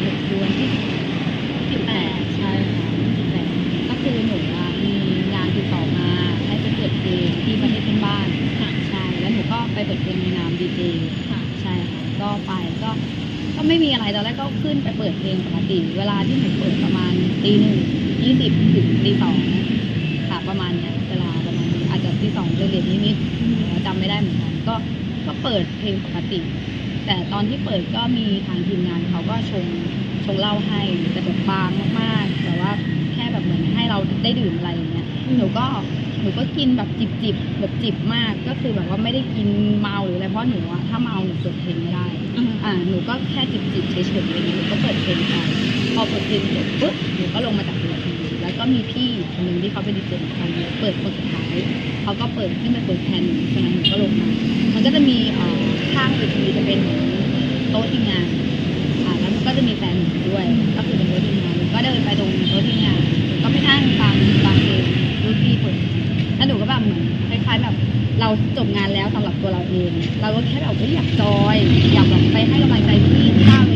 เด็กคือวันที่สิบแปดใช่ค่ะสิบแปดก็คือหนูอะมีงานติดต่อมาให้ไปเปิดเพลงที่ประเทศเพื่อนบ้านค่ะใช่แล้วหนูก็ไปเปิดเพลงในนามดีเจค่ะใช่ค่ะก็ไปก็ก็ไม่มีอะไรตอนแรกก็ขึ้นไปเปิดเพลงปกติ เวลาที่หนูเปิดประมาณตีหนึ่งยี่สิบถึงตีสองค่ะประมาณเนี้ยเวลาประมาณนี้อาจจะตีสองเลยเลทนิดๆจำไม่ได้เหมือนกันก็ก็เปิดเพลงปกติ แต่ตอนที่เปิดก็มีทางทีมงานเขาก็ชงชงเหล้าให้แต่แบบบางมากๆแต่ว่าแค่แบบเหมือนให้เราได้ดื่มอะไรอย่างเงี้ยหนูก็หนูก็กินแบบจิบจิบๆแบบจิบมากก็คือแบบว่าไม่ได้กินเมาหรืออะไรเพราะหนูอะถ้าเมาหนูเปิดเพลงไม่ได้อ่าหนูก็แค่จิบจิบๆเฉยๆอะไรเงี้ยหนูก็เปิดเพลงไปพอเปิดเพลงเสร็จปุ๊บหนูก็ลงมาจากเวทีแล้ว ก็มีพี่คนหนึ่งที่เขาเป็นดีเจเหมือนกันเปิดคนสุดท้ายเขาก็เปิดขึ้นมาเปิดแทนฉะนั้นหนูก็ลงมา มันก็จะมีข้างเวทีจะเป็นโต๊ะทีมงานอ่าแล้วก็จะมีแฟนหนูด้วย ก็คือเป็นโต๊ะทีมงานก็เดินไปตรงโต๊ะทีมงานก็ไม่นั่งฟังฟังเพลงรุ่นพี่เปิดแล้วหนูก็แบบเหมือนคล้ายๆแบบเราจบงานแล้วสำหรับตัวเราเอง เราก็แค่แบบอยากจอย อยากแบบไปให้กำลังใจพี่ที่หน้าเว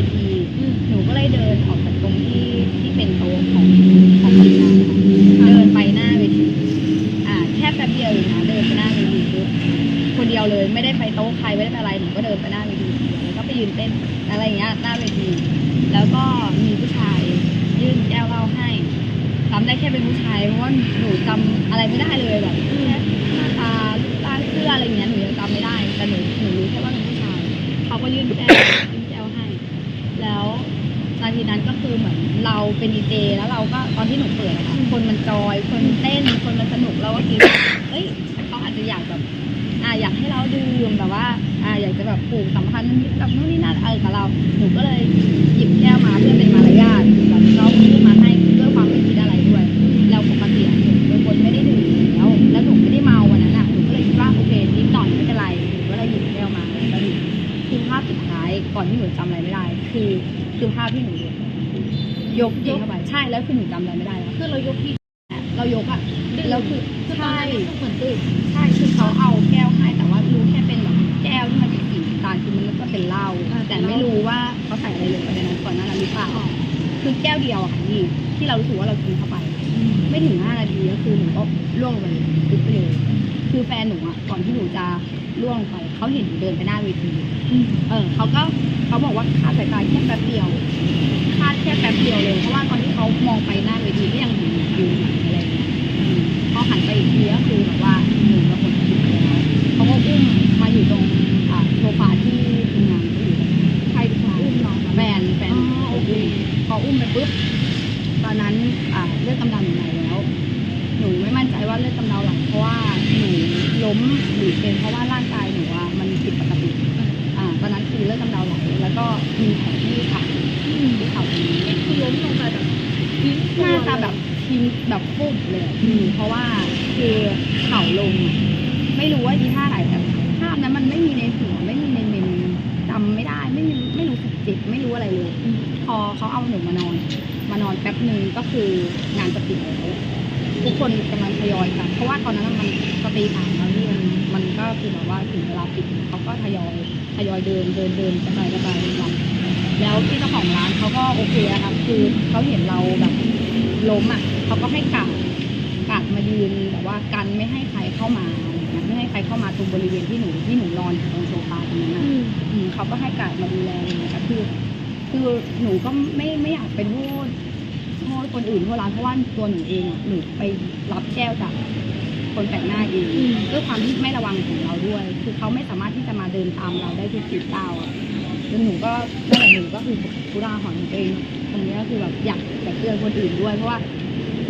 เราเป็นดีเจแล้วเราก็ตอนที่หนูเปิดอะค่ะคนมันจอยคนมันเต้น คนมันสนุกเราก็คิดว่าเอ้ยเขาอาจจะอยากแบบอ่าอยากให้เราดื่มแบบว่าอ่าอยากจะแบบผูกสัมพันธ์นิดกับนู่นนี่นั่นเออกับเราหนูก็เลยหยิ ไม่ได้แล้วคือเรายกที่เรายกอะแล้วคือคือตอนใช่นั้นเหมือนตื่นใช่คือเขาเอาแก้วให้แต่ว่ารู้แค่เป็นแบบแก้วที่มันเป็นสีน้ำตาลคือมันก็เป็นเหล้าแต่ไม่รู้ว่าเขาใส่อะไรลงไปในนั้นก่อนหน้านั้นหรือเปล่าคือแก้วเดียวอะค่ะพี่ที่เรารู้สึกว่าเรากินเข้าไป ไม่ถึงห้านาทีก็คือหนูก็ล่วงลงไปเลยปุ๊บไปเลย คือแฟนหนูอะก่อนที่หนูจะล่วงลงไปเขาเห็นหนูเดินไปหน้าเวทีเออเขาก็เขาบอกว่าคาดสายตาแค่แป๊บเดียวคาดแค่แป๊บเดียวเลยเพราะว่าตอนที่เขามองไปหน้าเวทีก็ยังเห็นหนูอยู่อะไรอย่างเงี้ยอืมพอหันไปอีกทีก็คือแบบว่าหนูกับคนอื่นแล้วเขาก็อุ้มมาอยู่ตรงอ่าโซฟาที่ทีมงานเขาอยู่กันใครเป็นคนอุ้มน้องแฟนแฟนหนูอ๋อโอเคพออุ้มไปปุ๊บตอนนั้นอ่าเลือดกำเดาหนูไหลแล้วห นูไม่มั่นใจว่าเลือดกำเดาไหลเพราะว่าหนูล้มหรือเป็นเพราะว่าร่างกายหนูอะมันผิดปกติอ่าตอนนั้นคือเลือดกำเดาไหลแล้วก็มีแผลที่ขาที่เข่าตรงนี้คือล้มลงไปแบบทิ้งตัวน่าจะแบบทิ้งแบบฟุบเลยอะพี่เพราะว่าคือเข่าลง ไม่รู้ว่าอีท่าไหนแต่ภาพนั้นมันไม่มีในหัวไม่มีในเมมจำไม่ได้ไม่มีไม่รู้สึกเจ็บไม่รู้อะไรเลย พอเขาเอาหนูมานอน มานอนแป๊บหนึ่งก็คืองานจะปิดแล้ว ทุกคนกำลังทยอยกัน เพราะว่าตอนนั้นมันก็ตีสามแล้วนี่มันมันก็คือแบบว่าถึงเวลาปิดเขาก็ทยอยทยอยเดินเดินเดินกันไปกันไปกันแล้วพี่เจ้าของร้านเขาก็โอเคอะครับคือเขาเห็นเราแบบล้มอะเขาก็ให้กาดกาดมายืนแบบว่ากันไม่ให้ใครเข้ามาอะไรเงี้ยไม่ให้ใครเข้ามาตรงบริเวณที่หนูที่หนูนอนอยู่ตรงโซฟาตรงนั้นอะอืมอืมเขาก็ให้การมาดูแลอะไรอย่างเงี้ยค่ะคือคือหนูก็ไม่ไม่อยากเป็นโทษ โทษคนอื่นโทษร้านเพราะว่าตัวหนูเองอะหนูไปรับแก้วจากคนแปลกหน้าเองอืมด้วยความที่ไม่ระวังของเราด้วย คือเขาไม่สามารถที่จะมาเดินตามเราได้ทุกสิบก้าวอะแล้วหนูก็นั่นแหละหนูก็คือผู้ราหอนตัวเองตรงนี้ก็คือแบบอยากจะเตือนคนอื่นด้วยเพราะว่า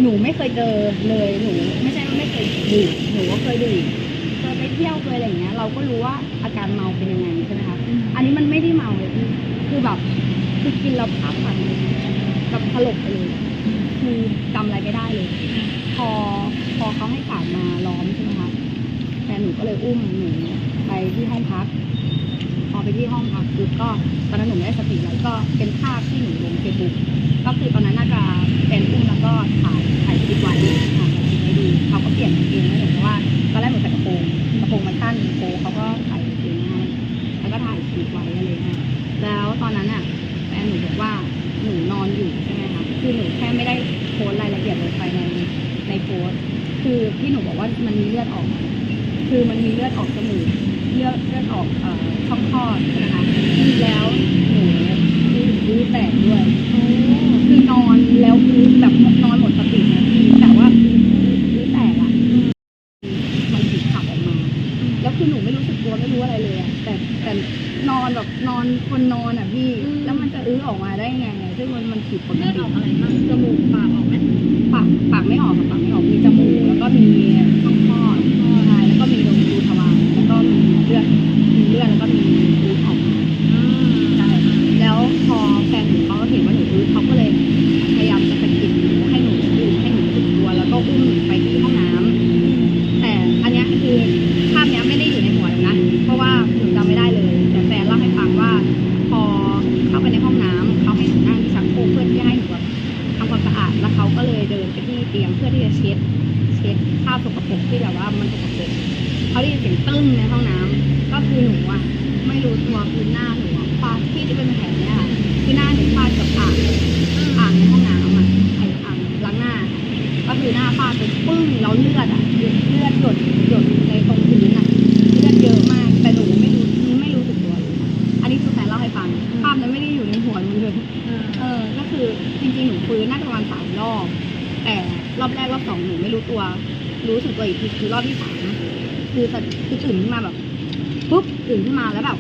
หนูไม่เคยเจอเลยหนู ไม่ใช่ว่าไม่เคยดื่มหนูก็เคยดื่มเคยไปเที่ยวเคยอะไรอย่างเงี้ย เราก็รู้ว่าอาการเมาเป็นยังไงใช่ไหมคะอันนี้มันไม่ได้เมาเลยพี่คือแบบคือกินแล้วพักฝันแบบถลบไปเลย คือจำอะไรไม่ได้เลย พอพอเขาให้กาดมาล้อมใช่ไหมคะแฟนหนูก็เลยอุ้มหนูไปที่ห้องพัก พอไปที่ห้องพักปุ๊บก็ตอนนั้นหนูไม่ได้สติแล้วก็เป็นภาพที่หนูลงเฟซบุ๊กก็คือตอนนั้นน่าจะเป็นอุ้มแล้วก็ถ่ายถ่ายคลิปไว้ถ่ายคลิปไว้ดูเขาก็เปลี่ยนกางเกงให้หนูเพราะว่าตอนแรกหนูใส่กระโปรงกระโปรงมันสั้นโปเขาก็ถ่ายเกงให้แล้วก็ถ่ายคลิปไว้อะไรเงี้ยแล้วตอนนั้นอะ นหนูบอกว่าคือหนูแค่ไม่ได้โพสต์รายละเอียดลงไปในในโพสต์คือที่หนูบอกว่ามันมีเลือดออก คือมันมีเลือดออกจมูกเลือดเลือดออกเอ่อช่องคลอดใช่ไหมคะแล้วหนูคือรื้อแตกด้วยคือนอน สกปรกที่แบบว่ามันสกปรกเขาได้ยินเสียงตึ้งในห้องน้ำก็คือหนูอะไม่รู้ตัวคือหน้าหนูฟาดที่ที่เป็นแผลเนี่ยค่ะคือหน้าหนูฟาดกับอ่างอ่างในห้องน้ำอะไออ่างล้างหน้า ก็คือหน้าฟาดไปปึ้งแล้วเลือดอะ สึกตัวอีกทีคือรอบที่สามคือคือตื่นขึ้นมาแบบปุ๊บตื่นขึ้นมาแล้วแบบ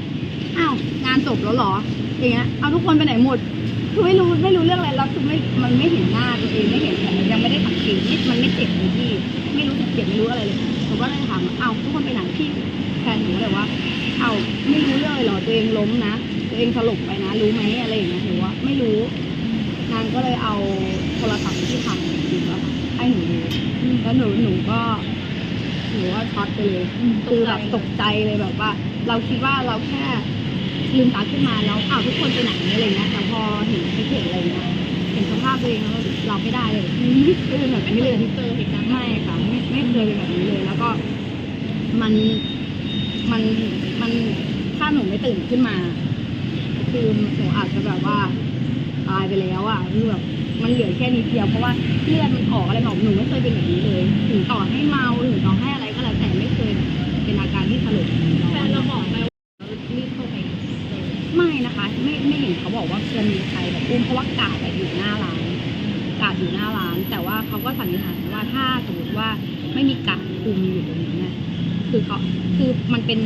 อ้าวงานจบแล้วเหรออย่างเงี้ยเอาทุกคนไปไหนหมดคือไม่รู้ไม่รู้เรื่องอะไรแล้วคือไม่มันไม่เห็นหน้าตัวเองไม่เห็นแผลยังไม่ได้สังเกตไม่มันไม่เจ็บเลยพี่ไม่รู้สึกเจ็บไม่รู้อะไรเลยหนูก็เลยถามเอ้าทุกคนไปไหนพี่แฟนหนูเลยว่าเอ้าไม่รู้เรื่องเลยเหรอตัวเองล้มนะตัวเองสลบไปนะ รู้ไหมอะไรอย่างเงี้ยหนูว่าไม่รู้นางก็เลยเอาโทรศัพท์ที่ทำจริงแล้วค่ะ ให้หนูดูแล้วหนูหนูก็หนูว่าช็อตไปเลยคือแบบตกใจเลยแบบว่า เราคิดว่าเราแค่ลืมตาขึ้นมาแล้วอ้าวทุกคนไปไหนอะไรเงี้ยแต่พอเห็นคลิปเห็นอะไรเงี้ยเห็นสภาพตัวเองแล้วเราไม่ได้เลยไม่เป็นแบบไม่นี้เคเลยยเจอเหตุการณ์ไม่ค่ะไม่ไม่เคยเป็นแบบนี้เลย แล้วก็มันมันมันถ้าหนูไม่ตื่นขึ้นมา คือหนูอาจจะแบบว่าตายไปแล้วอะคือแบบมันเหลือแค่นิดเดียวเพราะว่า เลือดมันออกอะไรออกหนูไม่เคยเป็นแบบนี้เลยถึงต่อให้เมาถึงต่อให้อะไรก็แล้วแต่ไม่เคยเป็นอาการที่สลบแฟนเราบอกไหมว่ารีบเข้าไปไม่นะคะ ไม่ไม่เห็นเขาบอกว่าจะมีใครแบบอุ้มเพราะว่ากาดอะอยู่หน้าร้านกาดอยู่หน้าร้าน แต่ว่าเขาก็สันนิษฐานว่าถ้าสมมติว่าไม่มีกาดคุมอยู่ตรงนั้นน่ะคือเขาคือมันเป็น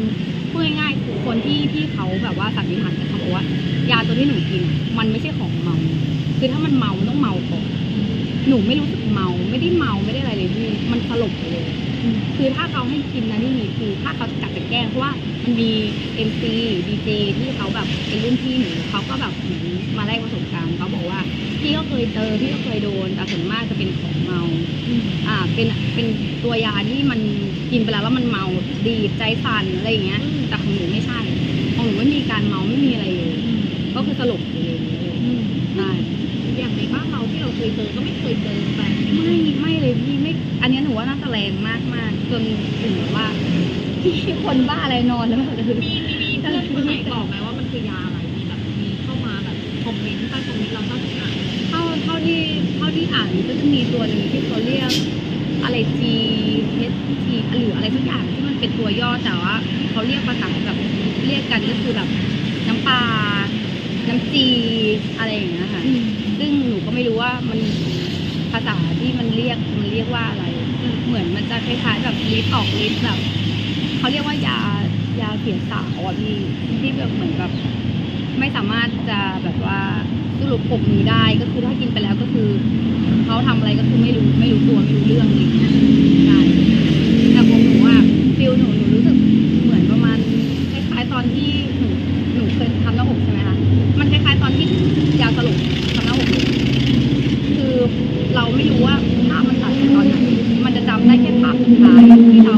พูดง่ายๆคือคนที่ที่เขาแบบว่าสันนิษฐานกันเขาบอกว่ายาตัวที่หนูกิน มันไม่ใช่ของเมา คือถ้ามันเมามันต้องเมาก่อน หนูไม่รู้สึกเมา ไม่ได้เมาไม่ได้อะไรเลยพี่มันสลบไปเลย คือถ้าเขาให้กินนะนี่คือถ้าเขากัดจะแกล้งเพราะว่ามันมีเอ็มซีดีเจที่เขาแบบเป็นรุ่นพี่หนูเขาก็แบบเหมือนมาได้ประสบการณ์เขาบอกว่าพี่ก็เคยเจอพี่ก็เคยโดนแต่ส่วนมากจะเป็นของเมาอ่าเป็นเป็นตัวยาที่มันกินไปแล้วแล้วมันเมาดีดใจสั่นอะไรอย่างเงี้ยแต่ของหนูไม่ใช่ของหนูไม่มีการเมาไม่มีอะไรเลยก็คือสลบไปเลยใช่ อย่างในบ้าน เราเคยเจอก็ไม่เคยเจอแฟนไม่ไม่เลยพี่ไม่ อันนี้หนูว่าน่าจะแรงมากมากจนถึงแบบว่าพี่คนบ้าอะไรนอนแล้วแบบมีมีมีเพื่อนคนไหนบอกไหมว่ามันคือยาอะไรมีแบบมีเข้ามาแบบคอมเมนต์ใต้คอมเมนต์เราเท่าที่อ่านเท่าเท่าที่เท่าที่อ่านก็จะมีตัวหนึ่งที่เขาเรียกอะไร G H T หรืออะไรสักอย่างที่มันเป็นตัวย่อแต่ว่าเขาเรียกภาษาแบบเรียกกันก็คือแบบน้ำปลา น้ำจีอะไรอย่างเงี้ยค่ะ ซึ่งหนูก็ไม่รู้ว่ามันภาษาที่มันเรียกมันเรียกว่าอะไร เหมือนมันจะคล้ายๆแบบลิปออกลิปแบบเขาเรียกว่ายายาเสียสาวอะพี่ที่แบบเหมือนแบบไม่สามารถจะแบบว่าสรุปปกมือได้ก็คือถ้ากินไปแล้วก็คือเขาทำอะไรก็คือไม่รู้ไม่รู้ตัวไม่รู้เรื่องอะไรอย่างเงี้ยใช่แต่ของหนูอะฟิลหนูหนูรู้สึกเหมือนประมาณคล้ายๆตอนที่หนูหนูเคยทำหน้าอกใช่ไหมคะมันคล้ายๆตอนที่ยาสลบทำหน้าอกเลยคือเราไม่รู้ว่าภาพมันตัดไปตอนไหนมันจะจำได้ แค่ภาพสุดท้ายที่เรา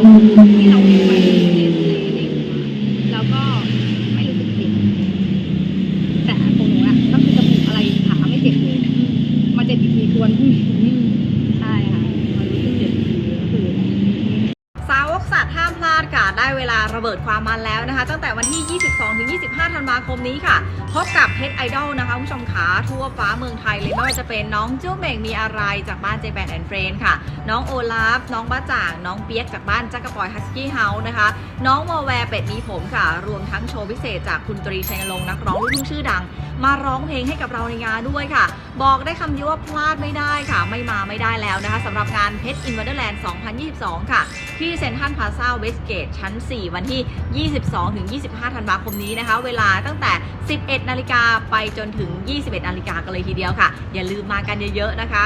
ที่เราเห็นไปในในในหัวแล้วก็ไม่รู้สึกเจ็บ แต่ของหนูอะก็คือจมูกอะไรขาไม่เจ็บเลย มาเจ็บอีกทีทวนพรุ่งนี้ใช่ ค่ะมันรู้สึกเจ็บอีกทีก็คือสาวามมันแล้วนะคะ ตั้งแต่วันที่ 22ถึง25 ธันวาคมนี้ค่ะ พบกับเพชรไอดอลนะคะคุณผู้ชมขาทั่วฟ้าเมืองไทยเลยไม่ว่าจะเป็นน้องเจ้าเม่งมีอะไรจากบ้านเจแปนแอนเฟรนค่ะ น้องโอลาฟ น้องบ้าจ่าง น้องเปียกจากบ้านจักรปอยฮัสกี้เฮาส์นะคะ น้องวอแวร์เป็ดมีผมค่ะ รวมทั้งโชว์พิเศษจากคุณตรีชัยนรงค์นักร้องลูกทุ่งชื่อดัง มาร้องเพลงให้กับเราในงานด้วยค่ะ บอกได้คำเดียวว่าพลาดไม่ได้ค่ะ ไม่มาไม่ได้แล้วนะคะสำหรับงานเพชรอินวันเดอร์แลนด์ 2022 ค่ะที่เซ็นทรัลพลาซาเวสเกตชั้น 4 วันที่ 22-25 ธันวาคมนี้นะคะ เวลาตั้งแต่ 11 นาฬิกาไปจนถึง 21 นาฬิกากันเลยทีเดียวค่ะ อย่าลืมมากันเยอะๆนะคะ